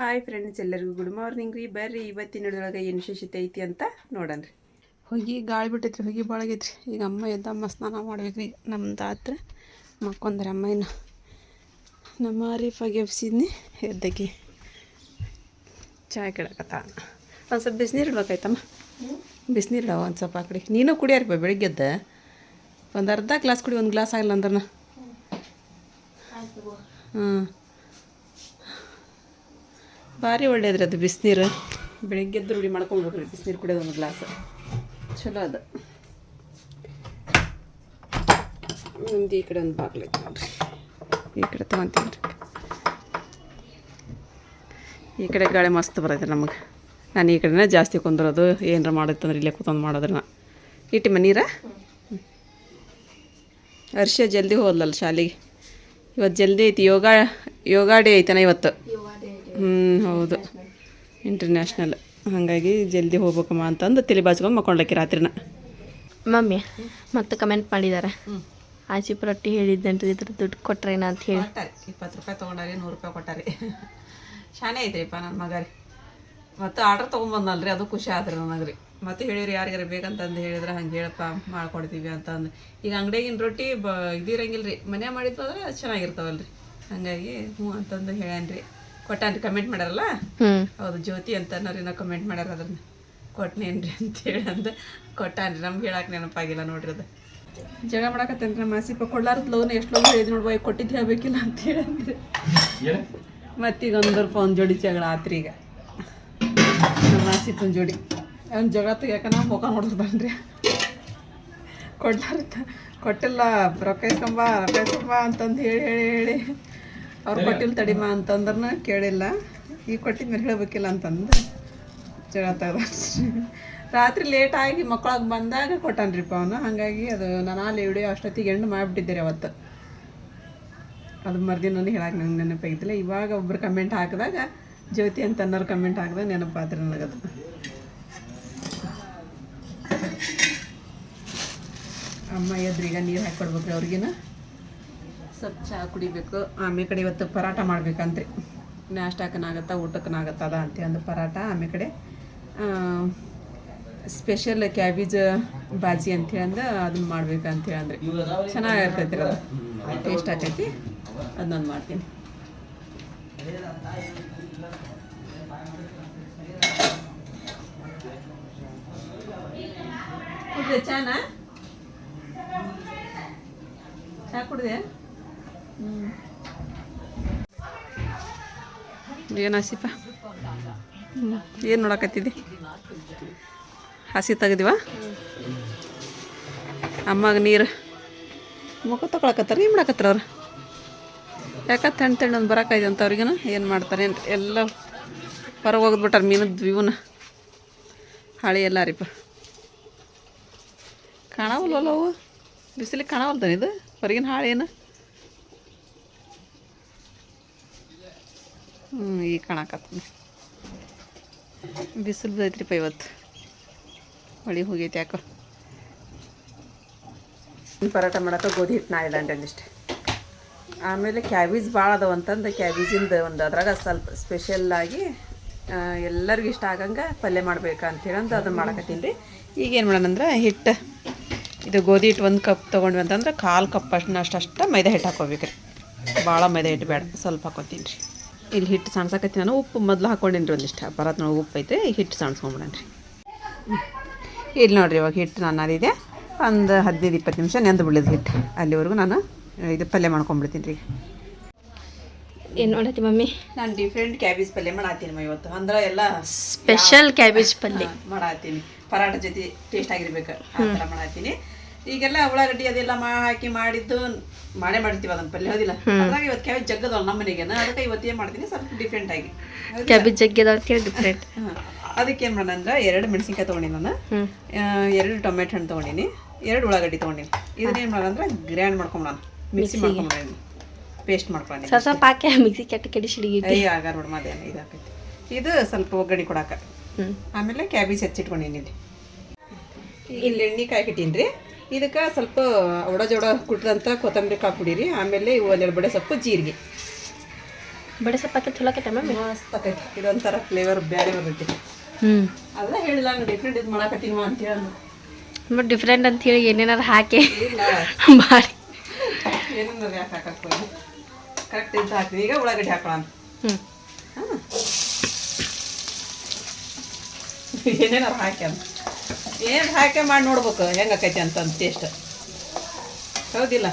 Hi friends ಎಲ್ಲರಿಗೂ good morning ರೀ. ಬರ್ರಿ ಇವತ್ತಿನೊಳಗೆ ಏನು ವಿಶೇಷತೆ ಐತಿ ಅಂತ ನೋಡೋಣ ರೀ. ಹೋಗಿ ಗಾಳಿ ಬಿಟ್ಟೈತ್ರಿ ಹೋಗಿ ಬಾಳಗೈತ್ರಿ. ಈಗ ಅಮ್ಮ ಎದ್ದಮ್ಮ ಸ್ನಾನ ಮಾಡ್ಬೇಕ್ರಿ. ನಮ್ದು ಆತ್ರ ಮಕ್ಕೊಂದ್ರೆ ಅಮ್ಮ ಇನ್ನು ನಮ್ಮ ಆರೀಫಾಗಿ ಎಬ್ಸಿದ್ನಿ ಎದ್ದಕ್ಕೆ ಚಾಯ್ ಕೆಡಕತ್ತ. ಒಂದು ಸ್ವಲ್ಪ ಬಿಸಿನೀರು ಇಡ್ಬೇಕಾಯ್ತಮ್ಮ? ಬಿಸಿನೀರು ಇಡವ ಒಂದು ಸ್ವಲ್ಪ ಆ ಕಡೆ. ನೀನು ಕುಡಿಯಾರಪ್ಪ ಬೆಳಿಗ್ಗೆದ್ದ ಒಂದು ಅರ್ಧ ಗ್ಲಾಸ್ ಕುಡಿ ಒಂದು ಗ್ಲಾಸ್ ಆಗಿಲ್ಲ ಅಂದ್ರೆ ಹ್ಞೂ ಭಾರಿ ಒಳ್ಳೇದ್ರಿ ಅದು ಬಿಸಿನೀರು. ಬೆಳಿಗ್ಗೆ ಎದ್ದು ರೂಢಿ ಹೋಗ್ರಿ ಬಿಸಿನೀರು ಕುಡಿಯೋದು ಒಂದು ಗ್ಲಾಸ್. ಚಲೋ ಅದು. ನಿಮ್ದು ಈ ಕಡೆ ಒಂದು ಬಾಗ್ಲು ಐತೆ ನೋಡ್ರಿ. ಈ ಕಡೆ ತಗೊಂತೀನಿ ರೀ ಈ ಕಡೆ ಗಾಳಿ ಮಸ್ತ್ ಬರೈತೆ ನಮಗೆ. ನಾನು ಈ ಕಡೆನೇ ಜಾಸ್ತಿ ಕುಂದಿರೋದು ಏನಾರ ಮಾಡತ್ತಂದ್ರೆ ಇಲ್ಲೇ ಕೂತ್ಕೊಂಡು ಮಾಡೋದ್ರನ್ನ ಇಟ್ಟು ಮನೀರ ಹರ್ಷ ಜಲ್ದಿ ಹೋದಲ್ಲ ಶಾಲೆಗೆ. ಇವತ್ತು ಜಲ್ದಿ ಐತಿ ಯೋಗ ಯೋಗ ಡೇ ಐತನ ಇವತ್ತು. ಹ್ಞೂ ಹೌದು. ಇಂಟರ್ನ್ಯಾಷ್ನಲ್ ಹಾಗಾಗಿ ಜಲ್ದಿ ಹೋಗ್ಬೇಕಮ್ಮ ಅಂತಂದು ತಲೆ ಬಾಚ್ಕೊಂಡು ಮಕ್ಕೊಂಡ್ಲಕ್ಕಿ ರಾತ್ರಿನ. ಮಮ್ಮಿ ಮತ್ತೆ ಕಮೆಂಟ್ ಮಾಡಿದ್ದಾರೆ ಆಸಿಪ್ ರೊಟ್ಟಿ ಹೇಳಿದ್ದೇನ್ರಿ ಇದ್ರ ದುಡ್ಡು ಕೊಟ್ರೇನ ಅಂತ ಹೇಳಿ. ಕೊಟ್ಟಾರೆ ಇಪ್ಪತ್ತು ರೂಪಾಯಿ ತೊಗೊಂಡಾರಿ ನೂರು ರೂಪಾಯಿ ಕೊಟ್ಟಾರಿ. ಶಾನೆ ಐತ್ರಿಪ್ಪ ನನ್ನ ಮಗ ರೀ ಮತ್ತು ಆರ್ಡ್ರ್ ತೊಗೊಂಬಂದಲ್ರಿ ಅದು ಖುಷಿ ಆದ್ರಿ ನನಗೆ ರೀ ಮತ್ತೆ ಹೇಳಿರಿ ಯಾರಿಗಾರ ಬೇಕಂತಂದು ಹೇಳಿದ್ರೆ ಹಂಗೆ ಹೇಳಪ್ಪ ಮಾಡ್ಕೊಡ್ತೀವಿ ಅಂತಂದು. ಈಗ ಅಂಗಡಿಯಾಗಿನ ರೊಟ್ಟಿ ಬ ಇದಿರಂಗಿಲ್ಲ ರೀ ಮನೆ ಮಾಡಿದ್ವು ಅಂದ್ರೆ ಚೆನ್ನಾಗಿರ್ತಾವಲ್ರಿ. ಹಾಗಾಗಿ ಹ್ಞೂ ಅಂತಂದು ಹೇಳ್ಯಾನ್ರಿ. ಕೊಟ್ಟಾನ್ರಿ ಕಮೆಂಟ್ ಮಾಡಾರಲ್ಲ? ಹೌದು ಜ್ಯೋತಿ ಅಂತ ಅನ್ನೋರಿನ ಕಮೆಂಟ್ ಮಾಡ್ಯಾರ ಅದನ್ನ. ಕೊಟ್ನೇನ್ರಿ ಅಂತ ಹೇಳಿ ಅಂದ. ಕೊಟ್ಟಾನ್ರಿ ನಮ್ಗೆ ಹೇಳಕ್ಕೆ ನೆನಪಾಗಿಲ್ಲ ನೋಡ್ರಿ ಅದು. ಜಗ ಮಾಡಾಕತ್ತೇನ್ರಿ ನಮ್ಮ ಕೊಡ್ಲಾರ್ದ ಕೊಡ್ಲಾರದ ಲೋನ್ ಎಷ್ಟು ಲೋನ್ ಹೇಳಿದ್ ನೋಡ್ಬೋ ಈಗ ಕೊಟ್ಟಿದ್ದು ಹೇಳ್ಬೇಕಿಲ್ಲ ಅಂತ ಹೇಳಂದ್ರೆ ಮತ್ತೀಗ ಒಂದರ ಫೋನ್ ಜೋಡಿ ಜಗಳ ಆತ್ರಿ ಈಗ. ನಮ್ಮ ಜೋಡಿ. ಅವ್ನ ಜಗಳ ತೆಗಿಯಾಕ ನಾವು ಮುಖ ಬನ್ರಿ. ಕೊಡ್ಲಾರ್ದ ಕೊಟ್ಟಿಲ್ಲ ರೊಕ್ಕ ಇಸ್ಕೊಂಬ ರೊಕ್ಕ ಇಸ್ಕೊಂಬ ಅಂತಂದು ಹೇಳಿ ಹೇಳಿ ಹೇಳಿ. ಅವ್ರು ಕೊಟ್ಟಿಲ್ಲ ತಡಿಮ ಅಂತಂದ್ರನ ಕೇಳಿಲ್ಲ. ಈಗ ಕೊಟ್ಟಿದ ಮೇಲೆ ಹೇಳಬೇಕಿಲ್ಲ ಅಂತಂದು ಜಗಳ ರಾತ್ರಿ ಲೇಟ್ ಆಗಿ ಮಕ್ಕಳಾಗ ಬಂದಾಗ ಕೊಟ್ಟಾನ್ರಿಪ್ಪ ಅವನು. ಹಾಗಾಗಿ ಅದು ನಾನು ಅಲ್ಲಿ ವಿಡಿಯೋ ಅಷ್ಟೊತ್ತಿಗೆ ಹೆಣ್ಣು ಮಾಡಿಬಿಟ್ಟಿದ್ದೀರಿ ಅವತ್ತು. ಅದು ಮರ್ದಿನ ಹೇಳಕ್ಕೆ ನಂಗೆ ನೆನಪಾಗಿದ್ದಿಲ್ಲ ಇವಾಗ ಒಬ್ರು ಕಮೆಂಟ್ ಹಾಕಿದಾಗ ಜ್ಯೋತಿ ಅಂತ ಅನ್ನೋರು ಕಮೆಂಟ್ ಹಾಕಿದಾಗ ನೆನಪಾದ್ರೆ ನನಗದು. ಅಮ್ಮ ಎದ್ರೀಗ ನೀರು ನೀರು ಹಾಕ್ಕೊಡ್ಬೇಕ್ರಿ ಅವ್ರಿಗಿನ? ಸ್ವಲ್ಪ ಚಹಾ ಕುಡಿಬೇಕು. ಆಮೇಲೆ ಕಡೆ ಇವತ್ತು ಪರಾಟ ಮಾಡ್ಬೇಕಂತ್ರಿ. ನಾಷ್ಟಕ್ಕನಾಗತ್ತಾ ಊಟಕ್ಕನಾಗತ್ತ ಅದ ಅಂತ ಒಂದು ಪರಾಟ ಆಮೇಲೆ ಕಡೆ. ಸ್ಪೆಷಲ್ ಕ್ಯಾಬೇಜ್ ಬಾಜಿ ಅಂತೇಳಿ ಅಂದ ಅದನ್ನ ಮಾಡ್ಬೇಕಂತೇಳಿ ಅಂದ್ರೆ ಚೆನ್ನಾಗಿರ್ತೈತಿ ರೀ ಅದು ಟೇಸ್ಟ್ ಆಕೈತಿ. ನಾನು ಮಾಡ್ತೀನಿ. ಕುಡ್ದೆ ಚಾನಾ? ಚಾ ಕುಡ್ದೆ ಏನು ಹಸಿಪ ಏನು ನೋಡಕತ್ತಿದ್ದೆ ಹಸಿ ತೆಗ್ದಿವ? ಅಮ್ಮಗೆ ನೀರು. ಮುಖ ತಗೊಳಕತ್ತಾರ, ಏನು ಮಾಡಕತ್ತಾರ ಅವ್ರು? ಯಾಕೆ ತಣ್ಣ ತಣ್ಣೊಂದು ಬರಕ ಬರಕಾಯ್ದು ಅಂತ ಅವ್ರಿಗೇನು ಏನು ಮಾಡ್ತಾರೆ ಏನು ಎಲ್ಲ ಹೊರಗೆ ಹೋಗ್ಬಿಟ್ಟಾರ ಮೀನದ ಇವನ ಹಳಿ ಎಲ್ಲ ರೀಪ. ಕಾಣವಲ್ವಲ್ಲ ಅವು? ಬಿಸಿಲಿಗೆ ಕಾಣವಲ್ದ ಇದು? ಹೊರಗಿನ ಹಾಳೆ ಏನು ಹ್ಞೂ ಈಗ ಕಾಣಕತ್ತೀನಿ ಬಿಸಿಲು ಬೈತ್ರಿಪ್ಪ ಇವತ್ತು. ಹೊಳಿ ಹೋಗೈತೆ ಯಾಕೋ. ಪರಾಟ ಮಾಡಕ್ಕೆ ಗೋಧಿ ಹಿಟ್ಟು ನಾಳಿದಂಡೆ ಒಂದಿಷ್ಟು ಆಮೇಲೆ ಕ್ಯಾಬೇಜ್ ಭಾಳ ಅದಾವ ಅಂತಂದು ಕ್ಯಾಬೇಜಿಂದ ಒಂದು ಅದ್ರಾಗ ಸ್ವಲ್ಪ ಸ್ಪೆಷಲ್ಲಾಗಿ ಎಲ್ಲರಿಗೂ ಇಷ್ಟ ಆಗಂಗೆ ಪಲ್ಯ ಮಾಡ್ಬೇಕು ಅಂತೇಳಂದು ಅದನ್ನು ಮಾಡಕತ್ತೀನಿ. ರೀ ಈಗ ಏನು ಮಾಡೋಣಂದ್ರೆ ಹಿಟ್ಟು, ಇದು ಗೋಧಿ ಹಿಟ್ಟು ಒಂದು ಕಪ್ ತೊಗೊಂಡ್ವಿ ಅಂತಂದ್ರೆ ಕಾಲು ಕಪ್ ಅಷ್ಟು ಅಷ್ಟು ಮೈದಾ ಹಿಟ್ಟು ಹಾಕೋಬೇಕು ರೀ ಭಾಳ ಮೈದಾ ಹಿಟ್ಟು ಬೇಡ ಸ್ವಲ್ಪ ಹಾಕೋತೀನಿ ರೀ. ಇಲ್ಲಿ ಹಿಟ್ಟು ಸಣ್ಸಾಕೈತಿ ನಾನು. ಉಪ್ಪು ಮೊದಲು ಹಾಕೊಂಡೇನ್ರಿ ಒಂದಿಷ್ಟು. ಬರತ್ ನೋಡಿ ಉಪ್ಪು ಐತೆ ಹಿಟ್ಟು ಸಣ್ಸ್ಕೊಂಬಿಡೋಣ ರೀ ಇಲ್ಲಿ ನೋಡ್ರಿ ಇವಾಗ ಹಿಟ್ಟು ನಾನು ಅದಿದೆ ಒಂದು ಹದಿನೈದು ಇಪ್ಪತ್ತು ನಿಮಿಷ ನೆಂದು ಬಿಡೋದು ಹಿಟ್ಟು. ಅಲ್ಲಿವರೆಗೂ ನಾನು ಇದು ಪಲ್ಯ ಮಾಡ್ಕೊಂಬಿಡ್ತೀನಿ ರೀ ಏನು ಮಾಡತ್ತಿ ಮಮ್ಮಿ? ನಾನು ಡಿಫ್ರೆಂಟ್ ಕ್ಯಾಬೇಜ್ ಪಲ್ಯ ಮಾಡತ್ತೀನಿ ಇವತ್ತು. ಅಂದ್ರೆ ಎಲ್ಲ ಸ್ಪೆಷಲ್ ಕ್ಯಾಬೇಜ್ ಪಲ್ಯ. ಮಾಡತ್ತೀನಿ. ಪರಾಟ ಜೊತೆ ಟೇಸ್ಟ್ ಆಗಿರ್ಬೇಕು. ಆ ಥರ ಮಾಡತ್ತೀನಿ. ಈಗೆಲ್ಲ ಉಳ್ಳಾಗಡ್ಡಿ ಅದೆಲ್ಲ ಮಾ ಹಾಕಿ ಮಾಡಿದ್ದು ಮಾಡೇ ಮಾಡಿರ್ತೀವಿ ಅದನ್ನ ಪಲ್ಯ ಹೌದಿಲ್ಲ? ಅದ್ರಾಗ ಇವತ್ತು ಕ್ಯಾಬೇಜ್ ಜಗ್ಗದವ್ ನಮ್ಮ ಮನೆಗೆನ? ಅದಕ್ಕೆ ಇವತ್ತು ಏನು ಮಾಡ್ತೀನಿ? ಸ್ವಲ್ಪ ಡಿಫ್ರೆಂಟ್ ಆಗಿ? ಕ್ಯಾಬೇಜ್ ಜಗ್ಗದ ಡಿಫ್ರೆಂಟ್ ಹಾ. ಅದಕ್ಕೆ ಏನು ಮಾಡೋಣ ಅಂದ್ರೆ ಎರಡು ಮೆಣಸಿನ್ಕಾಯಿ ತೊಗೊಂಡಿನಿ ನಾನು. ಎರಡು ಟೊಮೆಟೊ ಹಣ್ಣು ತೊಗೊಂಡಿನಿ. ಎರಡು ಉಳ್ಳಾಗಡ್ಡಿ ತೊಗೊಂಡಿನಿ. ಇದನ್ನ ಏನು ಮಾಡೋಣ ಅಂದ್ರೆ ಗ್ರ್ಯಾಂಡ್ ಮಾಡ್ಕೊಂಬಿಡೋಣ ಮಿಕ್ಸಿ ಮಾಡ್ಕೊಂಬಿಡೋಣ ಪೇಸ್ಟ್ ಮಾಡ್ಕೊಂಡು ಸ್ವಲ್ಪ ಹಾಕಿ ಮಿಕ್ಸಿ ಕೆಟ್ಟ ಕೆಡಿಸಿಡಿ ಅಯ್ಯ ಆಗಾರ ನೋಡಿ ಮದೇನು ಇದಾಕೈತಿ ಇದು ಸ್ವಲ್ಪ ಒಗ್ಗರಣೆ ಕೊಡಾಕ. ಆಮೇಲೆ ಕ್ಯಾಬೇಜ್ ಹೆಚ್ಚಿಟ್ಕೊಂಡಿನಿ ಇಲ್ಲಿ. ಇಲ್ಲಿ ಎಣ್ಣೆ ಕಾಯ್ಕಿಟ್ಟೀನಿ ರೀ ಇದಕ್ಕೆ ಸ್ವಲ್ಪ ಒಡ ಜೋಡ ಕುಟ್ಟಿದಂಥ ಕೊತ್ತಂಬರಿ ಕಾಯಿ ಪುಡಿ ಆಮೇಲೆ ಇವು ಒಂದೆರಡು ಬಡೆ ಸೊಪ್ಪು ಜೀರಿಗೆ. ಬಡೆ ಸೊಪ್ಪು ಹಾಕಿ ಚಲೋ ಆಕೈತೆ ಮ್ಯಾಮ್ ಮಸ್ತ್ ಆಕೈತಿ. ಇದೊಂಥರ ಫ್ಲೇವರ್ ಬೇರೆ ಬರುತ್ತೆ. ಹ್ಞೂ ಅದ ಹೇಳಿಲ್ಲ ನಾನು ಡಿಫ್ರೆಂಟ್ ಇದು ಮಾಡಕತ್ತೀನಿ ಅಂತ ಹೇಳಿ ಬಟ್ ಡಿಫ್ರೆಂಟ್ ಅಂತ ಹೇಳಿ ಏನೇನಾರು ಹಾಕಿ. ಇಲ್ಲ. ಭಾರಿ ಏನೇನು ಯಾಕೆ ಹಾಕಕ್ಕೆ ಕರೆಕ್ಟ್ ಇದು ಹಾಕ್ರಿ ಈಗ ಉಳ್ಳಾಗಡ್ಡಿ ಹಾಕೋಣ. ಹ್ಞೂ ಏನೇನಾರು ಹಾಕಿ ಅಂತ ಏನು ಹಾಕಿ ಮಾಡಿ ನೋಡ್ಬೇಕು ಹೆಂಗೆ ಆಕೈತಿ ಅಂತ ಟೇಸ್ಟ್ ಹೌದಿಲ್ಲ?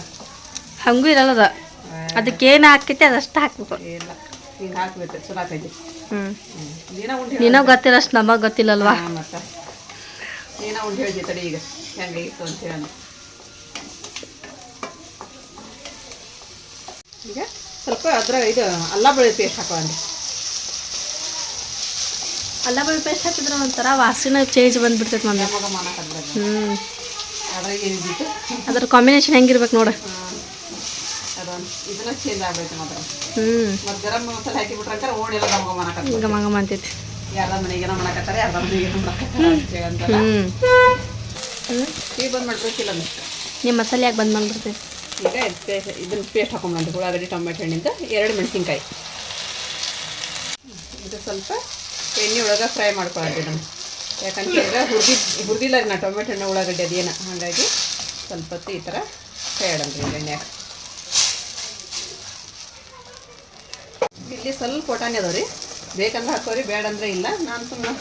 ಹಂಗೂ ಇರಲ್ಲ ಅದಕ್ಕೆ ಏನು ಹಾಕೈತಿ ಅದಷ್ಟು ಹಾಕ್ಬೇಕು. ಇಲ್ಲ ಹಿಂಗೆ ಹಾಕ್ಬೇಕು ಚಲೋ ಆಕೈತಿ ಹ್ಞೂ ಹ್ಮ್. ಗೊತ್ತಿಲ್ಲ ಅಷ್ಟು ನಮಗೆ ಗೊತ್ತಿಲ್ಲಲ್ವಾ? ಮತ್ತೆ. ನೀನೋ ಉಂಡು ಹೇಳಿದೆ ತಡಿ ಈಗ ಹೆಂಗೆ ಇತ್ತು ಅಂತ ಹೇಳಿ ಈಗ ಸ್ವಲ್ಪ ಅದ್ರ ಇದು ಅಲ್ಲ ಬೆಳೆ ಪೇಸ್ಟ್ ಹಾಕೋಣ ಅಲ್ಲ ಬಳಿ ಪೇಸ್ಟ್ ಹಾಕಿದ್ರೆ ಒಂಥರ ವಾಸನೆ ಚೇಂಜ್ ಬಂದ್ಬಿಡ್ತೈತೆ ಮಮ್ಮಿ ಹ್ಞೂ ಅದ್ರ ಕಾಂಬಿನೇಷನ್ ಹೆಂಗಿರ್ಬೇಕು ನೋಡು. ಅದೊಂದು ಇದನ್ನ ಚೇಂಜ್ ಆಗ್ಬೇಕು ಮಾತ್ರ. ಹ್ಞೂ ಈಗ ಮಗ ಅಂತೈತಿ ನಿಮ್ಮ ಮಸಾಲೆ ಯಾಕೆ ಬಂದ್ ಬಂದ್ಬಿಡ್ತೈತಿ ಈಗ ಇದನ್ನ ಪೇಸ್ಟ್ ಹಾಕೊಂಡ್ಬಂದು ಉಳ್ಳಾಗಡ್ಡಿ ಟೊಮೆಟೊ ಹಣ್ಣಿಂದ ಎರಡು ಮೆಣಸಿನ್ಕಾಯಿ. ಇದು ಸ್ವಲ್ಪ ಎಣ್ಣೆ ಒಳಗೆ ಫ್ರೈ ಮಾಡ್ಕೊಳ್ಳೋದು ನಮ್ಮ ಯಾಕಂತ ಹೇಳಿದ್ರೆ ಹುರಿದಿ, ಹುರಿದಿಲ್ಲ ನಾ ಟೊಮೆಟೊ ಹಣ್ಣು, ಉಳ್ಳಾಗಡ್ಡೆ ಅದೇನ. ಹಾಗಾಗಿ ಸ್ವಲ್ಪ ಹೊತ್ತು ಈ ಥರ ಫ್ರೈ ಆಡಂದ್ರಿ ಎಣ್ಣೆ ಇಲ್ಲಿ ಸ್ವಲ್ಪ ಒಟಾಣಿ ಅದಾವ್ರಿ. ಬೇಕಂದ್ರೆ ಹಾಕೋರಿ ಬೇಡ ಅಂದ್ರೆ ಇಲ್ಲ. ನಾನು ಸುಮ್ಮನೆ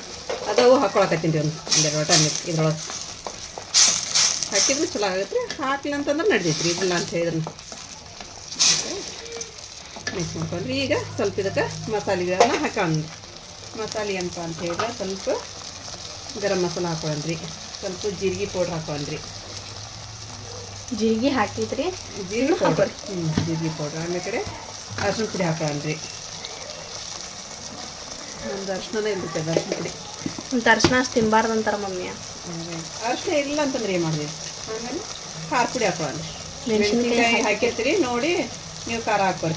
ಅದವು ಹಾಕೊಳಕತ್ತೀನಿ ರೀ ಒಂದು ಒಂದೆರಡು ಒಟಾಣಿ ಇದ್ರೊಳಗೆ. ಹಾಕಿದ್ರೆ ಚಲೋ ಆಗುತ್ತೆ ರೀ ಹಾಕ್ಲಿಲ್ಲ ಅಂತಂದ್ರೆ ನಡ್ದೈತೆ ರೀ ಇದಿಲ್ಲ ಅಂತ ಹೇಳಿದ್ರೆ ಮಿಕ್ಸ್ ಮಾಡ್ಕೊಂಡ್ರಿ. ಈಗ ಸ್ವಲ್ಪ ಇದಕ್ಕೆ ಮಸಾಲೆಗಳನ್ನ ಹಾಕೊಂಡು ಮಸಾಲೆ ಅಂತ ಅಂತ ಹೇಳಿದ್ರೆ ಸ್ವಲ್ಪ ಗರಂ ಮಸಾಲ ಹಾಕೊಂಡ್ರಿ ಸ್ವಲ್ಪ ಜೀರಿಗೆ ಪೌಡ್ರ್ ಹಾಕೊಂಡ್ರಿ ಜೀರಿಗೆ ಹಾಕಿದ್ರಿ? ಜೀರಿಗೆ ಪೌಡ್ರ್ ಹ್ಞೂ ಜೀರಿಗೆ ಪೌಡ್ರ್ ಆಮೇಲೆ ಕಡೆ ಅರ್ಶಿನ ಪುಡಿ ಹಾಕೊಂಡ್ರಿ ಒಂದು ಅರ್ಶಿನ ಇರುತ್ತೆ ಅರ್ಶಿನ ಪುಡಿ. ಒಂದು ಅರ್ಶಿನ ಅಷ್ಟು ತಿನ್ನಬಾರ್ದು ಅಂತಾರೆ ಮಮ್ಮಿ. ಅರ್ಶಿನ ಇಲ್ಲ ಅಂತಂದ್ರೆ ಏನು ಮಾಡಿದ್ವಿ ಆಮೇಲೆ ಖಾರ ಪುಡಿ ಹಾಕೊಳ್ರಿ ಮೆಣಸಿನಕಾಯಿ ಹಾಕಿರ್ತೀರಿ ನೋಡಿ ನೀವು ಖಾರ ಹಾಕೋರಿ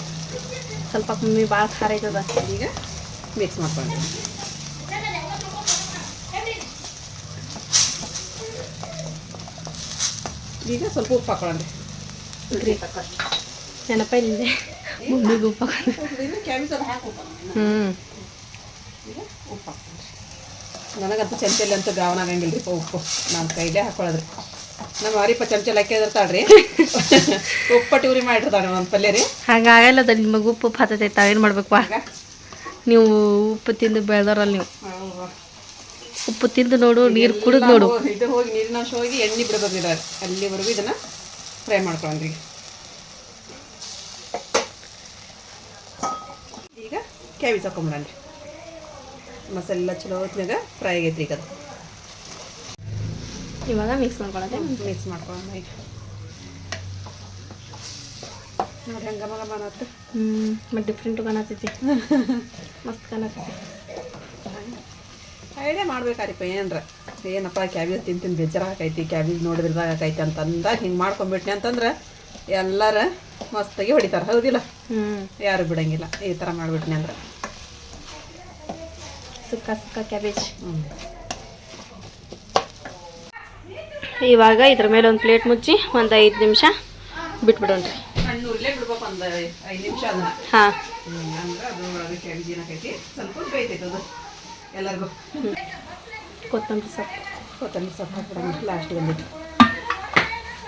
ಸ್ವಲ್ಪ ಮಮ್ಮಿ ಭಾಳ ಖಾರ ಐತದ. ಈಗ ಮಿಕ್ಸ್ ಮಾಡ್ಕೊಂಡು ಈಗ ಸ್ವಲ್ಪ ಉಪ್ಪು ಹಾಕೊಳ್ಳೋಣ. ನೆನಪ ಮುಂದಿಗೆ ಉಪ್ಪು ಹಾಕೊಂಡು ಹ್ಞೂ ಉಪ್ಪು ನನಗಂತೂ ಚಮಚಲ್ಲಿ ಅಂತೂ ಗಾವನ ಆಗಂಗಿಲ್ಲ ರೀ ಉಪ್ಪು. ನಾನು ಕೈಲೇ ಹಾಕೊಳ್ಳೋದ್ರಿ ನಮ್ಮ ಮಾರಿಪ್ಪ ಚಮಚಲ್ಲಿ ರೀ. ಉಪ್ಪು ಟೂರಿ ಮಾಡಿರ್ತಾಳೆ ಒಂದು ಪಲ್ಯ ರೀ. ಹಂಗಾಗಲ್ಲ ಅದ ನಿಮಗೆ ಉಪ್ಪು ಉಪ್ಪು ಹತ್ತೈತೆ ಏನು ಮಾಡ್ಬೇಕು? ಆಗ ನೀವು ಉಪ್ಪು ತಿಂದು ಬೆಳೆದವ್ರಲ್ಲ ನೀವು. ಉಪ್ಪು ತಿಂದು ನೋಡು ನೀರು ಕುಡಿದು ನೋಡು. ಇದು ಹೋಗಿ ನೀರಿನ ಅಂಶ ಹೋಗಿ ಎಣ್ಣೆ ಬಿಡಬೇಕು ಅಲ್ಲಿವರೆಗೂ ಇದನ್ನು ಫ್ರೈ ಮಾಡ್ಕೊಂಡ್ರಿ ಈಗ ಕ್ಯಾಬೇಜ್ ಹಾಕೊಂಬಿಡನ್ರಿ ಮಸಾಲೆ ಚಲೋ ಹೊತ್ತಿನಾಗ ಫ್ರೈ ಆಗೈತ್ರಿ ಈಗ ಅದು. ಇವಾಗ ಮಿಕ್ಸ್ ಮಾಡ್ಕೊಳ್ಳೋದೆ? ಮಿಕ್ಸ್ ಮಾಡ್ಕೊಳ್ಳೋಣ ಈಗ. ನೋಡಿ ಹಂಗ ಮಗ ಮಾಡತ್ತೆ ಹ್ಞೂ ಮತ್ತು ಡಿಫ್ರೆಂಟು ಕಾಣತೈತಿ ಮಸ್ತ್ ಕಾಣತೈತಿ ಐಡಿಯಾ ಮಾಡ್ಬೇಕಾರಿಪ್ಪ ಏನ್ರ? ಏನಪ್ಪ ಕ್ಯಾಬೇಜ್ ತಿಂತೀನಿ ಬೇಜಾರ ಹಾಕೈತಿ ಕ್ಯಾಬೇಜ್ ನೋಡಿದ್ರದಾಗ ಆಕೈತಿ ಅಂತಂದಾಗ ಹಿಂಗೆ ಮಾಡ್ಕೊಂಬಿಟ್ನಿ ಅಂತಂದ್ರೆ ಎಲ್ಲರ ಮಸ್ತಾಗಿ ಹೊಡಿತಾರೆ ಹೌದಿಲ್ಲ? ಹ್ಞೂ ಯಾರು ಬಿಡಂಗಿಲ್ಲ ಈ ಥರ ಮಾಡಿಬಿಟ್ನಿ ಅಂದ್ರೆ. ಸುಕ್ಕ ಸುಕ್ಕ ಕ್ಯಾಬೇಜ್. ಇವಾಗ ಇದ್ರ ಮೇಲೆ ಒಂದು ಪ್ಲೇಟ್ ಮುಚ್ಚಿ ಒಂದು ಐದು ನಿಮಿಷ ಬಿಟ್ಬಿಡೋಣ್ರಿ. ಒಂದು ಐದು ನಿಮಿಷ ಅದನ್ನ ಹಾಂ. ಅಂದ್ರೆ ಅದು ಕ್ಯಾಬೇಜ್ ಏನಾಕೈತಿ ಸ್ವಲ್ಪ ಬೇಯ್ತೈತೆ ಅದು. ಎಲ್ಲರಿಗೂ. ಕೊತ್ತಂಬರಿ ಸೊಪ್ಪು. ಕೊತ್ತಂಬರಿ ಸೊಪ್ಪು ಹಾಕ್ಬಿಡೋಣ. ಲಾಸ್ಟ್ ಬಂದಿತ್ತು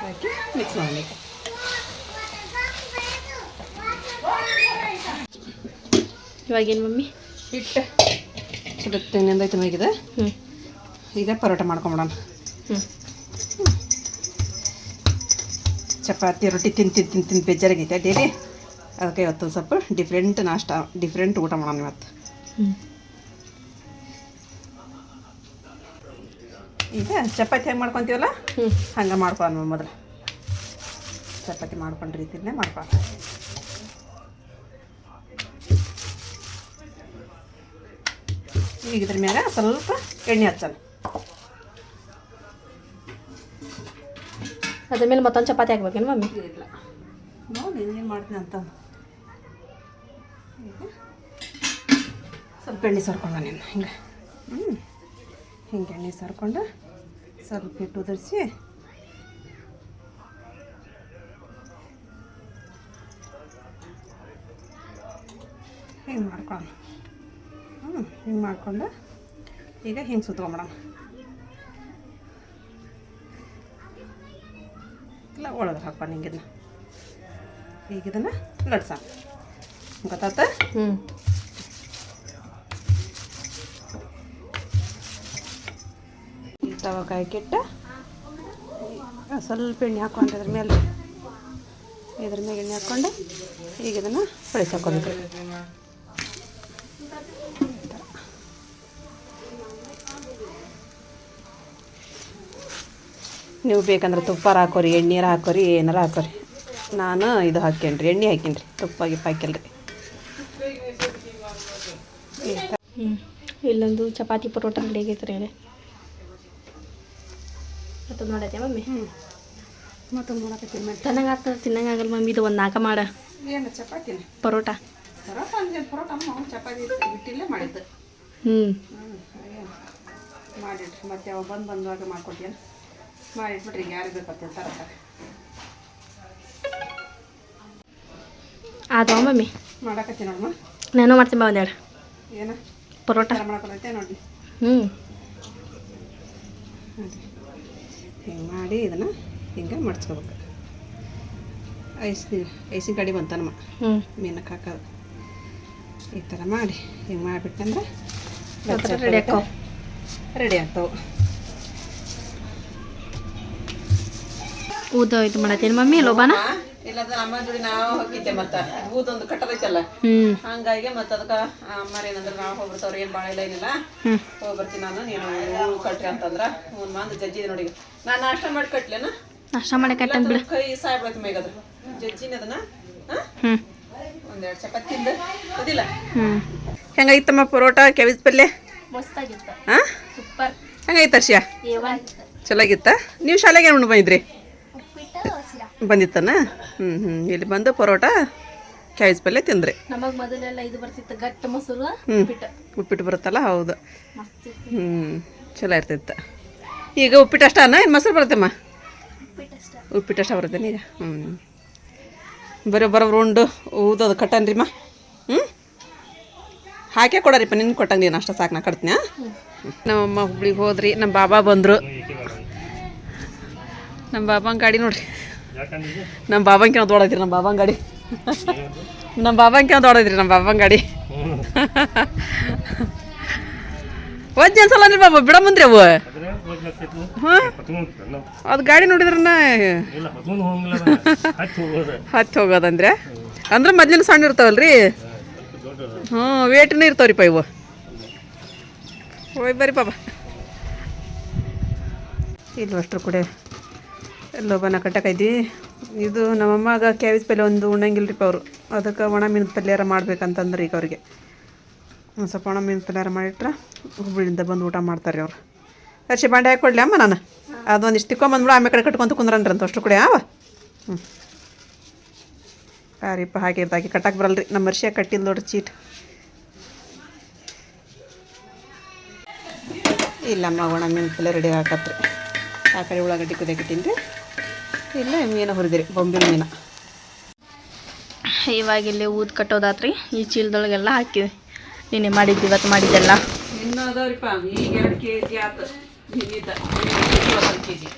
ಹಾಕಿ ಮಿಕ್ಸ್ ಮಾಡಬೇಕು. ಇವಾಗೇನು ಮಮ್ಮಿ? ಹಿಟ್ಟು. ಸ್ವಲ್ಪ ತೆಂಗಿಂದೈತೆ ಮೈಗಿದೆ ಹ್ಞೂ ಈಗ ಪರೋಟ ಮಾಡ್ಕೊಂಬಿಡೋಣ. ಹ್ಞೂ ಚಪಾತಿ ರೊಟ್ಟಿ ತಿಂದು ತಿಂದು ತಿಂದು ತಿಂದು ಬೇಜಾರಾಗೈತೆ. ಡೈಲಿ ಅದಕ್ಕೆ ಇವತ್ತು ಸ್ವಲ್ಪ ಡಿಫ್ರೆಂಟ್ ನಾಷ್ಟ ಡಿಫ್ರೆಂಟ್ ಊಟ ಮಾಡೋಣ ಇವತ್ತು. ಈಗ ಚಪಾತಿ ಹೆಂಗೆ ಮಾಡ್ಕೊತೀವಲ್ಲ? ಹಂಗೆ ಮಾಡ್ಕೊಳ್ಳೋಣ ಮೊದಲು. ಚಪಾತಿ ಮಾಡ್ಕೊಂಡ ರೀತಿಯಲ್ಲೇ ಮಾಡ್ಕೊಳ್ಳೋಣ. ಈಗ ಇದ್ರ ಮೇಲೆ ಸ್ವಲ್ಪ ಎಣ್ಣೆ ಹಚ್ಚೋಣ. ಅದ್ರ ಮೇಲೆ ಮತ್ತೊಂದು ಚಪಾತಿ ಹಾಕ್ಬೇಕೇನು ಮಮ್ಮಿ? ಇಲ್ಲ ನೋಡಿ ಏನು ಮಾಡ್ತೀನಿ ಅಂತ. ಸ್ವಲ್ಪ ಎಣ್ಣೆ ಸರ್ಕೊಂಡ ನೀನು, ಹಿಂಗೆ. ಹ್ಞೂ ಹಿಂಗೆ ಎಣ್ಣೆ ಸರ್ಕೊಂಡು ಸ್ವಲ್ಪ ಹಿಟ್ಟು ಉದರ್ಸಿ. ಹಿಂಗೆ ಮಾಡ್ಕೊಳ್ಳೋಣ. ಹ್ಞೂ ಹಿಂಗೆ ಮಾಡಿಕೊಂಡು ಈಗ ಹಿಂಗೆ ಸುತ್ಕೊಂಬಿಡೋಣ ಇಲ್ಲ ಒಳಗೆ ಹಾಕೋ ಹಿಂಗೆ ಇದನ್ನ. ಈಗ ಇದನ್ನು ಲಟ್ಸ ಗೊತ್ತಾತ? ಹ್ಞೂ ತವಕಾಯಿ ತವ ಕಾಯ್ಕಿಟ್ಟು ಸ್ವಲ್ಪ ಎಣ್ಣೆ ಹಾಕೊಂಡು ಇದ್ರ ಮೇಲೆ ಇದ್ರ ಮೇಲೆ ಎಣ್ಣೆ ಹಾಕ್ಕೊಂಡು ಈಗ ಇದನ್ನು ಹೊಳಿಸಿ ನೀವು ಬೇಕಂದ್ರೆ ತುಪ್ಪಾರ ಹಾಕೋರಿ ಎಣ್ಣೀರು ಹಾಕೋರಿ ಏನಾರ ಹಾಕೋರಿ. ನಾನು ಇದು ಹಾಕೇನ್ರಿ ಎಣ್ಣೆ ಹಾಕೀನಿ ತುಪ್ಪ ಗಿಪ್ಪ ಹಾಕಿಲ್ರಿ ಹ್ಞೂ ಇಲ್ಲೊಂದು ಚಪಾತಿ ಪರೋಟ ರೆಡಿ ಆಗೈತೆ ರೀ ಮತ್ತು ಮಾಡತ್ತೆ ಮಮ್ಮಿ? ಮತ್ತೆ ಮಾಡಕತ್ತೀನಿ ಮಾಡಿ ಚೆನ್ನಾಗಿ ಆಗ್ತದೆ ತಿನ್ನಂಗೆ ಮಮ್ಮಿ ಇದು ಒಂದು ನಾಲ್ಕ ಮಾಡ. ಏನು ಚಪಾತಿ ಪರೋಟ. ಪರೋಟ ಅಂದ್ರೆ ಪರೋಟ ಅಮ್ಮ ಚಪಾತಿ ಬಿಟ್ಟಿಲ್ಲೇ ಮಾಡಿದ್ದು. ಹ್ಞೂ ಮಾಡಿಟ್ರಿ ಮತ್ತೆ ಅವ ಬಂದು ಬಂದಾಗ ಮಾಡ್ಕೊಟ್ಟೇನು ಮಾಡಿಟ್ಬಿಟ್ರಿ ಈಗ ಯಾರಿಗೆ ಬೇಕಂತ ತರಕಾರಿ ಆದ ಮಮ್ಮಿ? ಮಾಡಕತ್ತಿ ನೋಡಮ್ಮ ನಾನು ಮಾಡ್ತೀನಿ ಬಾ ಒಂದೆರಡು. ಏನ? ಪರೋಟ. ಮಾಡಕೊಡೈತೆ ನೋಡಿ ಹ್ಞೂ ಹಿಂಗೆ ಮಾಡಿ ಇದನ್ನು ಹಿಂಗೆ ಮಡ್ಸ್ಕೋಬೇಕು. ಐಸ್ ಐಸಿನ ಕಡಿ ಬಂತನಮ್ಮ ಹ್ಞೂ ಮೀನಕ್ಕೆ ಹಾಕೋದು. ಈ ಥರ ಮಾಡಿ ಹಿಂಗೆ ಮಾಡಿಬಿಟ್ಟಂದ್ರೆ ರೆಡಿ ಆಗ್ತಾವೆ. ಊದ ಇದು ಮಾಡತ್ತೇನು. ಮಮ್ಮಿ ಲೋಬಾನ ಇಲ್ಲದ ಅಮ್ಮ ಜೋಡಿ ನಾವು ಹೋಗಿದ್ದೆ ಮತ್ತೆ. ಊದೊಂದು ಕಟ್ಟದೈತಲ್ಲ ಹಂಗಾಗಿ ಮತ್ತೆ ಅದಕ್ಕೆ ಅಮ್ಮರ ಏನಂದ್ರೆ ನಾವು ಹೋಗ್ಬಿಡ್ತಾವ್ರಿ ಏನು ಭಾಳ ಇಲ್ಲ ಏನಿಲ್ಲ. ಹ್ಞೂ ಹೋಗಿ ಬರ್ತೀನಿ ನಾನು ನೀನು ಹೂವು ಕಟ್ರಿ ಅಂತಂದ್ರೆ. ಒಂದು ಮಂದಿ ಜಜ್ಜಿ ನೋಡಿ ನಾನು ನಾಷ್ಟ ಮಾಡಿ ಕಟ್ಲೇನ? ನಾಷ್ಟ ಮಾಡಿ ಕಟ್ಟಂತ ಬಿಡು. ಕೈ ಸಾಯ್ಬಿಡತ್ತೆ ಮೇಗದ ಜಜ್ಜಿನ ಅದನ್ನ ಒಂದೆರಡು ಚಪಾತಿ ತಿಂದು. ಅದಿಲ್ಲ? ಹ್ಞೂ ಹೆಂಗೈತಮ್ಮ ಪರೋಟ ಕೆವಿಸ್ ಪಲ್ಯ? ಮಸ್ತಾಗಿತ್ತು. ಹಾ ಸೂಪರ್. ಹೆಂಗೈತೆ ಅರ್ಷಿಯ ಚಲಾಗಿತ್ತ? ನೀವು ಶಾಲೆಗೆ ಏನು ಬಂದಿದ್ರಿ? ಬಂದಿತ್ತನ? ಹ್ಞೂ ಹ್ಞೂ ಇಲ್ಲಿ ಬಂದು ಪರೋಟ ಕಾಯಿಸ್ ಪಲ್ಯ ತಿಂದ್ರಿ. ನಮಗ್ ಮೊದಲೆಲ್ಲ ಇದು ಬರ್ತಿತ್ತು ಗಟ್ಟ ಮೊಸರು ಹ್ಞೂ ಉಪ್ಪಿಟ್ಟು. ಉಪ್ಪಿಟ್ಟು ಬರುತ್ತಲ್ಲ ಹೌದು. ಹ್ಮ್ ಹ್ಞೂ ಚಲೋ ಇರ್ತಿತ್ತು. ಈಗ ಉಪ್ಪಿಟ್ಟು ಅಷ್ಟನ? ಏನು ಮೊಸರು ಬರುತ್ತಮ್ಮ? ಉಪ್ಪಿಟ್ಟು ಅಷ್ಟ. ಉಪ್ಪಿಟ್ಟು ಅಷ್ಟ ಬರುತ್ತೆ ಈಗ? ಹ್ಞೂ ಬರೋ ಬರೋ ಉಂಡು ಊದೋದು ಕಟ್ಟನ್ರಿಮ್ಮ ಹ್ಞೂ ಹಾಕೇ ಕೊಡರಿಪ್ಪ ನಿನ್ನ ಕೊಟ್ಟಂಗ ನೀನು ಅಷ್ಟ ಸಾಕು ನಾ ಕಟ್ತೀನಿ ನಮ್ಮಮ್ಮ ಹುಬ್ಳಿಗೆ ಹೋದ್ರಿ ನಮ್ಮ ಬಾಬಾ ಬಂದರು. ನಮ್ಮ ಬಾಬಾ ಗಾಡಿ ನೋಡ್ರಿ. ನಮ್ಮ ಬಾಬಂಗೆ ನಾವು ದೊಡ್ಡದ್ರಿ ನಮ್ಮ ಬಾಬಾನ ಗಾಡಿ. ನಮ್ಮ ಬಾಬಂಗೆ ನಾವು ದೊಡ್ಡದ್ರಿ ನಮ್ಮ ಬಾಬಾನ ಗಾಡಿ. ಒಜ್ಜನ್ ಸಲ ರೀ ಬಾಬಾ ಬಿಡ ಮುಂದ್ರಿ ಅವು. ಅದು ಗಾಡಿ ನೋಡಿದ್ರನ್ನ ಹತ್ತಿ ಹೋಗೋದಂದ್ರೆ? ಅಂದ್ರೆ ಮೊದ್ಲಿನ ಸಣ್ಣ ಇರ್ತಾವಲ್ರಿ? ಹ್ಞೂ ವೇಟ್ನೇ ಇರ್ತಾವ್ರಿಪ್ಪ ಇವು. ಹೋಯ್ ಬರ್ರಿ ಪಾಪ ಇಲ್ಲಿ ಅಷ್ಟ್ರ ಕೂಡ. ಲೋಬನ ಕಟ್ಟಕೈತಿ. ಇದು ನಮ್ಮಮ್ಮಗೆ ಕ್ಯಾವಿಸ್ ಪಲ್ಯ ಒಂದು ಉಣ್ಣಂಗಿಲ್ರಿಪ್ಪ ಅವರು. ಅದಕ್ಕೆ ಒಣ ಮೀನು ಪಲ್ಯಾರ ಮಾಡ್ಬೇಕಂತಂದ್ರೆ ಈಗ ಅವ್ರಿಗೆ. ಒಂದು ಸ್ವಲ್ಪ ಒಣ ಮೀನು ಪಲ್ಯಾರ ಮಾಡಿಟ್ರೆ ಹುಬ್ಳಿಯಿಂದ ಬಂದು ಊಟ ಮಾಡ್ತಾರೆ ಅವ್ರು. ಅರ್ಶಿ ಬಾಂಡೆ ಹಾಕಿ ಅಮ್ಮ ನಾನು. ಅದೊಂದಿಷ್ಟು ತಿಕ್ಕೊಂಬಂದ್ಬಿಡು ಆಮೇಲೆ ಕಡೆ ಕಟ್ಕೊಂತ ಕುಂದ್ರನ್ರಿ ಅಷ್ಟು ಕೂಡ ಅವ ಹ್ಞೂ ಹಾರಿಪ್ಪ ಹಾಗೆ ಹಾಕಿ ಕಟ್ಟಕ್ಕೆ ಬರಲ್ರಿ. ನಮ್ಮ ಅರ್ಶಿಯ ಕಟ್ಟಿಲ್ಲ ನೋಡ್ರಿ ಚೀಟ್. ಇಲ್ಲಮ್ಮ, ಒಣ ಮೀನು ಪಲ್ಯ ರೆಡಿ ಹಾಕತ್ರಿ ಆ ಕಡೆ ಉಳ್ಳಾಗಡ್ಡಿ ಕುದಿಯಾಕಿಟ್ಟಿನಿ ರೀ ಇಲ್ಲ ಮೀನು ಹುರಿದಿರಿ ಬೊಂಬಿನ ಮೀನು. ಇವಾಗ ಇಲ್ಲಿ ಊದ್ ಕಟ್ಟೋದಾತ್ರಿ ಈ ಚೀಲದೊಳಗೆಲ್ಲ ಹಾಕಿ ನಿನ್ನೆ ಮಾಡಿದ್ದು ಇವತ್ತು ಮಾಡಿದ್ದೆಲ್ಲ. ಇನ್ನೂ ಅದಾವ್ರಿಪ್ಪ ಈಗ ಎರಡು ಕೆ ಜಿ ಆತು. ಹಿಂದಿದ್ದ ಒಂದು ಕೆ ಜಿ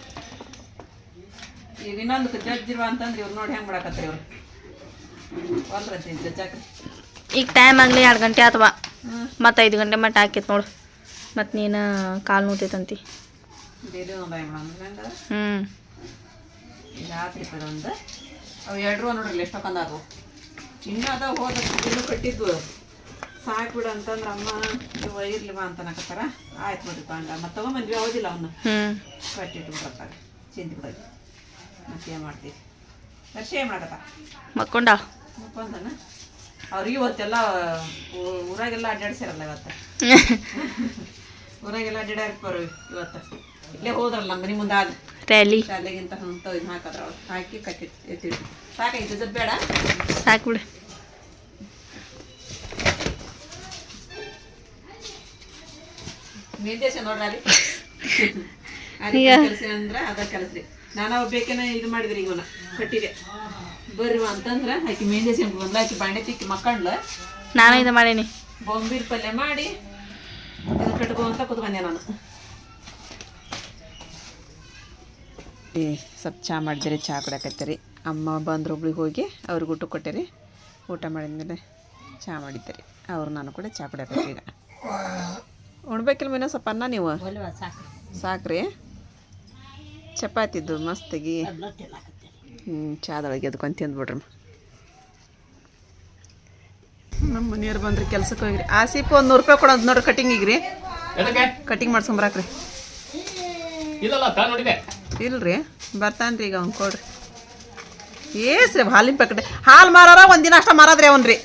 ಈಗ ಇನ್ನೊಂದು ಜಜ್ಜಿರುವ ಅಂತಂದ್ರೆ ಇವ್ರು ನೋಡಿ ಹೆಂಗೆ ಮಾಡಕತ್ರಿ ಇವ್ರು. ಒಂದ್ರತ್ತಿ ಜಜ್ಜಾಕ ಈಗ ಟೈಮ್ ಆಗಲಿ ಎರಡು ಗಂಟೆ ಅಥವಾ ಮತ್ತೆ ಐದು ಗಂಟೆ ಮಟ್ಟ ಹಾಕಿತ್ತು ನೋಡು. ಮತ್ತು ನೀನು ಕಾಲು ನೋತೈತಂತಿ ಹ್ಞೂ ಈಗ ಆತ್ರಿಪ್ಪ ಒಂದು ಅವು ಎರಡರೂ ನೋಡ್ರಿ ಎಷ್ಟೊಂದು ಅದು ಇನ್ನೂ ಅದ ಹೋದ ಇನ್ನೂ ಕಟ್ಟಿದ್ದು. ಸಾಕ್ಬಿಡು ಅಂತಂದ್ರೆ ಅಮ್ಮ ನೀವು ಇರ್ಲಿವ ಅಂತ ಅನ್ನಕತ್ತಾರ ಆಯ್ತು ನೋಡ್ರಿ ಪಾಂಡ. ಮತ್ತೆ ತಗೊಂಬಂದ್ವಿ ಹೌದಿಲ್ಲ ಅವನ್ನ ಕಟ್ಟಿಟ್ಟು ಬಿಡ್ತಾರೆ ಚಿಂತೆ ಬಿಡೋದು. ಮತ್ತೆ ಏನು ಮಾಡ್ತೀವಿ ವರ್ಷ ಏನು ಮಾಡಕತ್ತ ಮಕ್ಕೊಂಡ? ಮಕ್ಕೊಂದನ? ಅವ್ರಿಗೆ ಇವತ್ತೆಲ್ಲ ಊರಾಗೆಲ್ಲ ಅಡ್ಡಾಡ್ಸಿರಲ್ಲ ಇವತ್ತು. ಊರಾಗೆಲ್ಲ ಅಡ್ಡಾಡ್ಯಾರ ಇವತ್ತು. ಇಲ್ಲೇ ಹೋದ್ರಲ್ಲ ನಮ್ಮ ಮನೆ ಮುಂದೆ ಆದ ರ್ಯಾಲಿ ಶಾಲೆಗಿಂತ ಅಂತ ಇದು ಹಾಕದ್ರ ಹಾಕಿ ಕಟ್ಟಿ ಎತ್ತಿಟ್ಟು ಸಾಕೈತೆ ಬೇಡ? ಸಾಕು ಬಿಡು. ನಿರ್ದೇಶ ನೋಡ್ರಿ ಅಲ್ಲಿ ಅಲ್ಲಿ ಕೆಲಸ ಅಂದ್ರೆ ಅದ ಕೆಲಸ ರೀ ನಾನು ಬೇಕೇನ ಇದು ಮಾಡಿದ್ರಿ ಇವನ ಕಟ್ಟಿದೆ ಬರ್ರಿ ಅಂತಂದ್ರೆ ಆಕಿ ಮೇಂದೇಶ ಬಂದ್ಲ ಆಕಿ ಬಾಂಡೆ ತಿಕ್ಕಿ ಮಕ್ಕಂಡ್ಲ. ನಾನು ಇದು ಮಾಡೀನಿ. ಬೊಂಬಿರ್ ಪಲ್ಯ ಮಾಡಿ ಇದು ಕಟ್ಕೊ ಅಂತ ಕುತ್ಕೊಂಡೆ ನಾನು. ಈ ಸ್ವಲ್ಪ ಚಹಾ ಮಾಡಿದ್ರಿ ಚಹಾ ಕೊಡಕತ್ತೀರಿ ಅಮ್ಮ ಬಂದ್ರು ಒಬ್ಳಿಗೆ ಹೋಗಿ ಅವ್ರಿಗೆ ಊಟ ಕೊಟ್ಟಿರಿ. ಊಟ ಮಾಡಿದ್ಮೇಲೆ ಚಹಾ ಮಾಡಿದ್ದೀರಿ. ಅವ್ರು ನಾನು ಕೂಡ ಚಹಾ ಕುಡಿಯಕತ್ತೀರಿ ಈಗ. ಉಣ್ಬೇಕಿಲ್ಲ ಮೇಲೆ ಸ್ವಲ್ಪ ಅನ್ನ ನೀವು? ಸಾಕ್ರಿ. ಚಪಾತಿದ್ದು ಮಸ್ತಾಗಿ. ಹ್ಞೂ ಚಹಾದೊಳಗೆ ಅದಕ್ಕೊಂದು ತಿಂದ್ಬಿಡ್ರಿ ನಮ್ಮ ಮನೆಯವ್ರು ಬಂದ್ರಿ ಕೆಲ್ಸಕ್ಕೆ ಹೋಗಿರಿ. ಆಸಿಪ್ ಒಂದು ನೂರು ರೂಪಾಯಿ ಕೊಡೋದು ನೋಡ್ರಿ ಕಟಿಂಗಿಗೆ ರೀ ಕಟಿಂಗ್ ಮಾಡ್ಸ್ಕೊಂಬ್ರಾಕ್ರಿ ಇಲ್ಲಲ್ಲ ತಾ ನೋಡಿದೆ ಇಲ್ರಿ ರೀ ಈಗ ಅವ್ನು ಕೊಡ್ರಿ. ಏಸ್ರಿ ಹಾಲಿನ ಪ್ಯಾಕೆಟ್ ಹಾಲು ಮಾರಾರ ಒಂದಿನ ಅಷ್ಟ ಮಾರಾದ್ರಿ ಅವನ್ರಿ.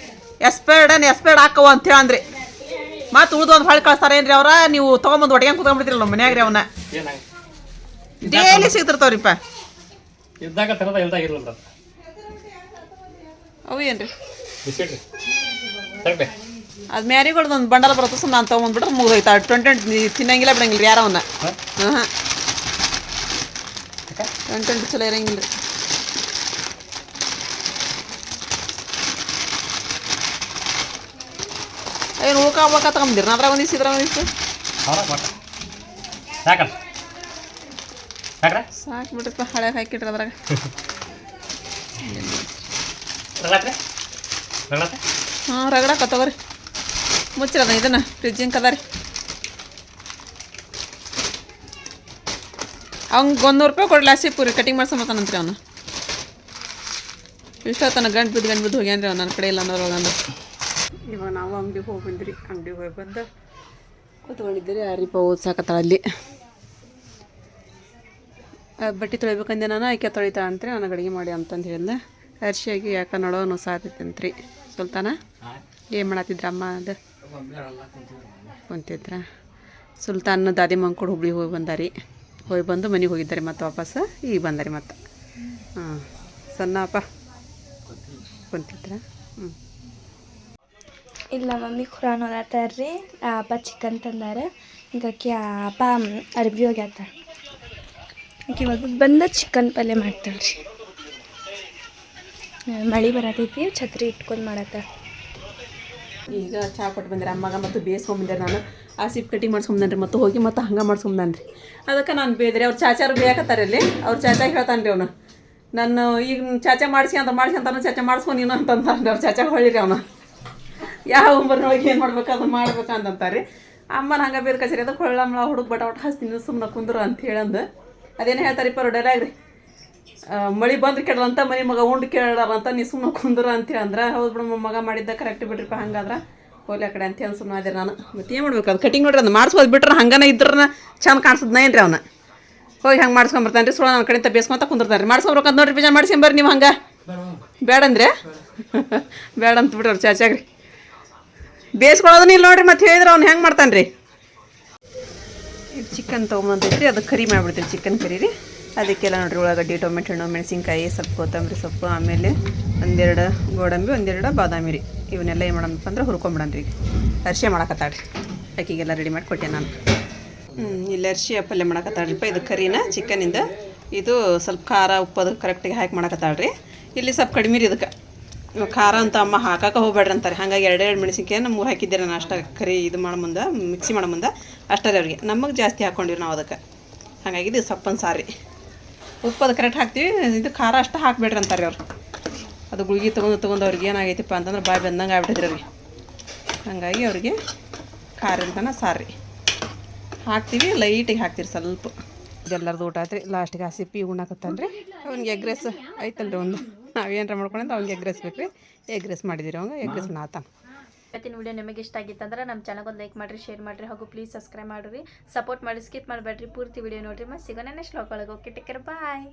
ಎಸ್ಪೇರ್ಡ್ ಎಸ್ಪೇರ್ಡ್ ಹಾಕವ ಅಂತ ಹೇಳಂದ್ರಿ ಮತ್ತೆ ಉಳ್ದು ಒಂದು ಹೊಳ್ಳಿ ಕಳಿಸ್ತಾರೇನ್ರಿ ಅವ್ರ? ನೀವು ತೊಗೊಂಬಂದು ಒಟ್ಟಿಗೆ ಕುತ್ಕೊಂಡ್ಬಿಡ್ತೀರಲ್ಲ ನಮ್ಮ ಮನ್ಯಾಗ ರೀ ಅವನ್ನ ಡೈಲಿ ಸಿಗ್ತಿರ್ತಾವ್ರಿಪ್ಪ. ಇದ್ದಾಗ ತರದ ಇಲ್ದಾಗ ಇರಲ್ಲ ಅವು ಏನ್ರಿ? ರೀ. ಅದು ಮ್ಯಾರಿಗಳ್ದು ಒಂದು ಬಂಡಲ್ ಬರುತ್ತೆ ಸುಮ್ಮನೆ ನಾನು ತೊಗೊಂಡ್ಬಿಟ್ರೆ ಮುಗಿದೋಯ್ತು. ಟ್ವೆಂಟಿ ತಿನ್ನಂಗಿಲ್ಲ ಬಿಡಂಗಿಲ್ಲ ಯಾರ ಅವನ್ನ ಹಾಂ? ಹಾಂ ಟ್ವೆಂಟಿ ಚಲೋ ಇರಂಗಿಲ್ಲ ರೀ ಏನು ಉಳ್ಕ ಉಳ್ಕ ತಗೊಂಬಿದ್ದೀರಿ ಅದ್ರಾಗ ಒಂದಿಷ್ಟು ಇದ್ರಾಗ ಒಂದಿಷ್ಟು ದಿವಸ ಸಾಕಲ್ಲ? ಸಾಕ್ರ? ಸಾಕು ಬಿಡ್ರಪ್ಪ ಹಳೆ ಹಾಕಿಟ್ರಿ ಅದ್ರಾಗ. ಹಾಂ ರಗಡಕ್ಕ ತಗೋರಿ. ಮುಚ್ಚಿರದ ಇದನ್ನ ಫ್ರಿಜ್ಜಿಂಗ್ ಕದ ರೀ ಅವ್ಗೆ ಒಂದು ನೂರು ರೂಪಾಯಿ. ಕೊಡ್ಲಾಸಿ ಪೂರಿ ಕಟಿಂಗ್ ಮಾಡ್ಸಂಬತ್ತಾನಂತ್ರಿ ಅವನು ಇಷ್ಟತನ ಗಂಟು ಬಿದ್ದು ಗಂಟು ಬಿದ್ದು ಹೋಗ್ಯಾನ್ರಿ ಅವ್ನು ನನ್ನ ಕಡೆ ಇಲ್ಲ ಅನ್ನೋರು ಅಂದ್ರೆ ಇವಾಗ ನಾವು ಅಂಗಡಿಗೆ ಹೋಗಿ ಬಂದ್ರಿ ಅಂಗಡಿಗೆ ಹೋಗಿ ಬಂದು ಕೂತ್ಕೊಂಡಿದ್ದೀರಿ ಯಾರಿಪ್ಪ ಓದ್ಸಾಕತ್ತಾಳ ಅಲ್ಲಿ. ಬಟ್ಟೆ ತೊಳಿಬೇಕಂದೆ ನಾನು ಆಕೆ ತೊಳಿತಾ ಅಂತ್ರಿ ನನಗೆ ಅಡುಗೆ ಮಾಡಿ ಅಂತಂದು ಹೇಳಿದೆ. ಹರ್ಷಿಯಾಗಿ ಯಾಕೆ ನೋಡೋ ಸಾತೈತಂತ್ರಿ ಸುಲ್ತಾನ? ಏನು ಮಾಡತ್ತಿದ್ರ ಅಮ್ಮ ಅದು? ಕುಂತಿದ್ರ ಸುಲ್ತಾನ್ ದಾದಿ ಮಂಕೊಡು ಹುಬ್ಳಿ ಹೋಗಿ ಬಂದಾರಿ. ಹೋಗಿ ಬಂದು ಮನೆಗೆ ಹೋಗಿದ್ದಾರೆ ಮತ್ತೆ ವಾಪಸ್. ಈಗ ಬಂದಾರೆ ಮತ್ತೆ. ಹಾಂ. ಸಣ್ಣಪ್ಪ. ಕುಂತಿದ್ರ? ಹ್ಞೂ ಇಲ್ಲ ಮಮ್ಮಿ ಖುರಾನ್ ಆ, ಅಪ್ಪ ಚಿಕನ್ ತಂದಾರೆ. ಹಿಂಗಾಗಿ ಅಪ್ಪ ಅರ್ಬಿ ಹೋಗ್ಯಾತ ಇವಾಗ ಬಂದ ಚಿಕನ್ ಪಲ್ಯ ಮಾಡ್ತಾರೆ ರೀ. ಮಳೆ ಬರತೈತಿ, ಛತ್ರಿ ಇಟ್ಕೊಂಡು ಮಾಡತ್ತ. ಈಗ ಚಾ ಕೊಟ್ಟು ಬಂದಿರ ಅಮ್ಮಗ ಮತ್ತು ಬೇಯಿಸ್ಕೊಂಬಂದೆ ನಾನು. ಆ ಸಿಪ್ ಕಟಿಂಗ್ ಮಾಡ್ಸ್ಕೊಂಬಂದ್ರಿ ಮತ್ತು ಹೋಗಿ ಮತ್ತು ಹಂಗೆ ಮಾಡ್ಸ್ಕೊಂಬಂದ್ರಿ ಅದಕ್ಕೆ ನಾನು ಬೇದ್ರಿ ಅವ್ರು ಚಾಚಾರು ಬೇಯಕತ್ತಾರ ಇಲ್ಲಿ ಅವ್ರು ಚಾಚಾ ಹೇಳ್ತಾನೆ ರೀ ಅವನು ನಾನು ಈಗ ಚಾಚಾ ಮಾಡಿಸಿ ಅಂತ, ಮಾಡಿಸಿ ಅಂತಾನು ಚಾಚಾ ಮಾಡಿಸ್ಕೊ ನೀನು ಅಂತಂದ್ರೆ ಅವ್ರು ಚಾಚಾ ಹೊಳಿರಿ ಅವನು. ಯಾವ ಉಂಬರ್ನೊಳಗೆ ಏನು ಮಾಡ್ಬೇಕು ಅದು ಮಾಡ್ಬೇಕು ಅಂತಂತಾರೆ ಅಮ್ಮನ ಹಂಗೆ ಬೇರೆ ಕಚೇರಿ ಅದಕ್ಕೆ ಹೊಳ್ಳಮ್ಮಳ ಹುಡುಗ ಬಟ ಒಟ್ಟು ಹಸ್ತೀನಿ ಸುಮ್ಮನೆ ಕುಂದ್ರು ಅಂತ ಹೇಳಂದು. ಅದೇನು ಹೇಳ್ತಾರಿಪ್ಪ ಅವ್ರು ಡೈಲಾಗ್ ರೀ? ಮಳೆ ಬಂದ್ರೆ ಕೆಡದಂತ ಮನೆ ಮಗ ಉಂಡು ಕೇಳಾರಂತ ನೀ ಸುಮ್ಮನೆ ಕುಂದ್ರ ಅಂತೇಳಿ ಅಂದ್ರೆ, ಹೌದು ಬಿಡು ಮಗ ಮಾಡಿದ್ದ ಕರೆಕ್ಟ್ ಬಿಡ್ರಿಪ್ಪ, ಹಂಗಾದ್ರೆ ಹೋಗ್ಲಿ ಆ ಕಡೆ ಅಂತ ಹೇಳಿ ಸುಮ್ಮನೆ ಅದೇ ನಾನು. ಮತ್ತೆ ಏನು ಮಾಡ್ಬೇಕು ಅದು ಕಟಿಂಗ್ ನೋಡ್ರಿ ಅದು ಮಾಡಿಸ್ಬೋದು ಬಿಟ್ರೆ ಹಂಗನ ಇದ್ರನ್ನ ಚಂದ ನಾ ಏನ್ರಿ ಅವನ? ಹೋಗಿ ಹಂಗೆ ಮಾಡ್ಸ್ಕೊಂಬರ್ತಾನೆ ರೀ, ಸುಳ್ಳು ನನ್ನ ಕಡೆಯಿಂದ ಬೇಸ್ಕೊಂತ ಕುಂದಿರ್ತಾನೆ ರೀ ಮಾಡ್ಸ್ಕೊಂಬರ್ಕಂತ ನೋಡ್ರಿ ಬಿಜಾ ಮಾಡ್ಸ್ಕೊಂಬರ್ರಿ ನೀವು ಹಂಗೆ. ಬೇಡ ಅಂದ್ರೆ? ಬೇಡ ಅಂತ ಬಿಡ್ರಿ ಚಾಚಾಗ್ರಿ. ಬೇಯಿಸ್ಕೊಳ್ಳೋದನ್ನ ಇಲ್ಲ ನೋಡ್ರಿ ಮತ್ತೆ ಹೇಳಿದ್ರೆ ಅವ್ನು ಹೆಂಗೆ ಮಾಡ್ತಾನೆ ರೀ ಚಿಕನ್ ತೊಗೊಂಬಂದೈತ್ರಿ ಅದು ಕರಿ ಮಾಡಿಬಿಡ್ತೀವಿ ಚಿಕನ್ ಕರಿ ರೀ ಅದಕ್ಕೆಲ್ಲ ನೋಡ್ರಿ ಉಳ್ಳಾಗಡ್ಡಿ, ಟೊಮೆಟೊ, ಹಣ್ಣು, ಮೆಣಸಿನ್ಕಾಯಿ ಸ್ವಲ್ಪ ಕೊತ್ತಂಬರಿ ಸೊಪ್ಪು, ಆಮೇಲೆ ಒಂದೆರಡು ಗೋಡಂಬಿ, ಒಂದೆರಡು ಬಾದಾಮಿ ರೀ ಇವನ್ನೆಲ್ಲ ಏನು ಮಾಡೋಣಪ್ಪ ಅಂದ್ರೆ ಹುರ್ಕೊಂಬಿಡೋಣ ಈಗ ಅರ್ಶಿ ಮಾಡಕತ್ತಾಳ್ರಿ. ಅಕ್ಕಿಗೆಲ್ಲ ರೆಡಿ ಮಾಡಿ ಕೊಟ್ಟೆ ನಾನು. ಇಲ್ಲಿ ಅರ್ಶಿ ಪಲ್ಯ ಮಾಡಕತ್ತಾಳ್ರಿಪ್ಪ ಇದು ಕರಿನ ಚಿಕನಿಂದ. ಇದು ಸ್ವಲ್ಪ ಖಾರ ಉಪ್ಪದು ಕರೆಕ್ಟಾಗಿ ಹಾಕಿ ಮಾಡಕತ್ತಾಳ್ರಿ. ಇಲ್ಲಿ ಸ್ವಲ್ಪ ಕಡಿಮೆ ರೀ ಇದಕ್ಕೆ ಖಾರ ಅಂತ ಅಮ್ಮ ಹಾಕಕ್ಕೆ ಹೋಗ್ಬೇಡ್ರಿ ಅಂತಾರೆ. ಹಾಗಾಗಿ ಎರಡೆರಡು ಮೆಣಸಿನ್ಕಾಯಿ ಮೂರು ಹಾಕಿದ್ದೀರ ನಾನು ಅಷ್ಟ ಕರಿ ಇದು ಮಾಡೋ ಮುಂದೆ, ಮಿಕ್ಸಿ ಮಾಡೋ ಮುಂದೆ. ಅಷ್ಟೇ ಅವ್ರಿಗೆ ನಮಗೆ ಜಾಸ್ತಿ ಹಾಕ್ಕೊಂಡಿವಿ ನಾವು ಅದಕ್ಕೆ. ಹಾಗಾಗಿ ಇದು ಸಪ್ಪನ್ ಸಾರಿ. ಉಪ್ಪು ಅದು ಕರೆಕ್ಟ್ ಹಾಕ್ತೀವಿ. ಇದು ಖಾರ ಅಷ್ಟು ಹಾಕ್ಬೇಡ್ರಿ ಅಂತಾರೆ ಅವ್ರು. ಅದು ಗುಳ್ಗಿ ತೊಗೊಂಡು ತೊಗೊಂಡು ಅವ್ರಿಗೆ ಏನಾಗೈತಿಪ್ಪ ಅಂತಂದ್ರೆ ಬಾಯಿ ಬೆಂದಂಗೆ ಆಗ್ಬಿಟ್ಟಿದ್ರಿ ಅವ್ರಿಗೆ. ಹಾಗಾಗಿ ಅವ್ರಿಗೆ ಖಾರ ಅಂತನ ಸಾರಿ ಹಾಕ್ತೀವಿ, ಲೈಟಿಗೆ ಹಾಕ್ತೀರಿ ಸ್ವಲ್ಪ. ಇದೆಲ್ಲರದು ಊಟ ಆಯ್ತು ರೀ ಲಾಸ್ಟಿಗೆ ಆ ಸಿಪ್ಪಿ ಉಣ್ಣಾಕತ್ತಾನ ರೀ ಅವ್ನಿಗೆ ಎಗ್ ರೈಸ್ ಐತಲ್ರಿ ಒಂದು. ನಾವೇನಾರ ಮಾಡ್ಕೊಂಡ್ರೆ ಅವ್ನಿಗೆ ಎಗ್ ರೈಸ್ ಬೇಕು ರೀ ಎಗ್ ರೈಸ್ ಮಾಡಿದಿರಿ ಅವಂಗೆ. ಎಗ್ ರೈಸ್ ಇವತ್ತಿನ ವಿಡಿಯೋ ನಿಮಗೆ ಇಷ್ಟ ಆಗಿತ್ತಂದ್ರೆ ನಮ್ಮ ಚಾನಲ್ ಒಂದು ಲೈಕ್ ಮಾಡಿರಿ ಶೇರ್ ಮಾಡಿರಿ ಹಾಗೂ ಪ್ಲೀಸ್ ಸಬ್ಸ್ಕ್ರೈಬ್ ಮಾಡಿರಿ. ಸಪೋರ್ಟ್ ಮಾಡಿ ಸ್ಕಿಪ್ ಮಾಡಬೇಡ್ರಿ. ಪೂರ್ತಿ ವಿಡಿಯೋ ನೋಡಿರಿ ಮತ್ತೆ ಸಿಗೋಣ ನೆಕ್ಸ್ಟ್ ಲಾಕ್ ಒಳಗೆ ಓಕೆ ಟೇಕ್ ಕೇರ್ ಬಾಯ್